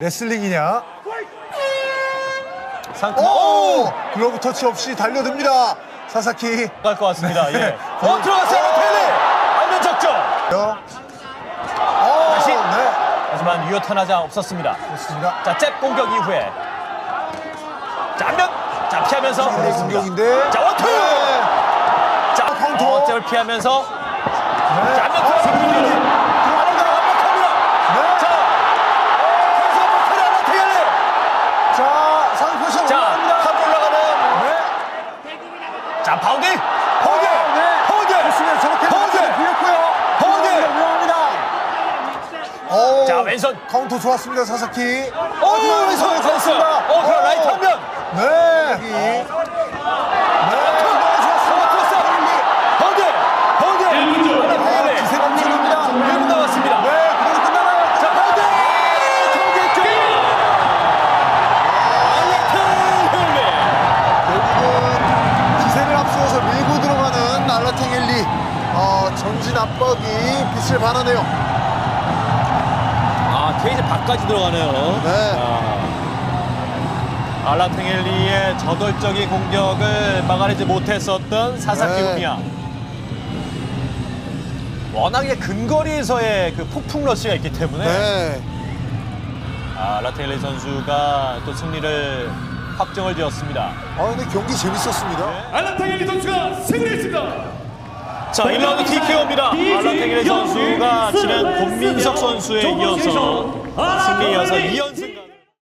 레슬링이냐? 상큼 오! 글러브 터치 없이 달려듭니다. 사사키. 갈 것 같습니다. 예. 네. 어 들어갔어요. 텔리 안면 적정. 어, 어, 다시. 네. 하지만 유효탄 하자 없었습니다. 좋습니다. 자, 잽 공격 이후에 자, 안면 자 피하면서 네, 공격인데. 자, 원투! 네. 자, 카운터. 어, 잽을 피하면서 네. 자, 안면 아, 들어갑니다. 들어갑니다. 안면 완벽합니다. 네. 자, 계속 한번 하나 태열리. 자, 상포션 자, 올라갑니다. 탑 올라가는 네. 자, 파운딩. 파운딩. 네. 파운딩. 좋습니다. 저렇게 파운딩. 불렸고요. 파 운딩. 위험합니다. 오, 자, 왼손. 카운터 좋았습니다, 사사키. 오, 왼손 왼손 압박이 빛을 발하네요. 아, 케이지 밖까지 들어가네요. 네. 아, 알라탱엘리의 저돌적인 공격을 막아내지 못했었던 사사키 네. 우미야. 워낙에 근거리에서의 그 폭풍 러시가 있기 때문에 네. 아, 알라탱엘리 선수가 또 승리를 확정을 지었습니다. 아 근데 경기 재밌었습니다. 알라타겔리 선수가 승리했습니다. 자, 1라운드 TKO입니다. 알라탱엘리 선수가 지난 권민석 선수에 이어서 승리에 이어서 2연승.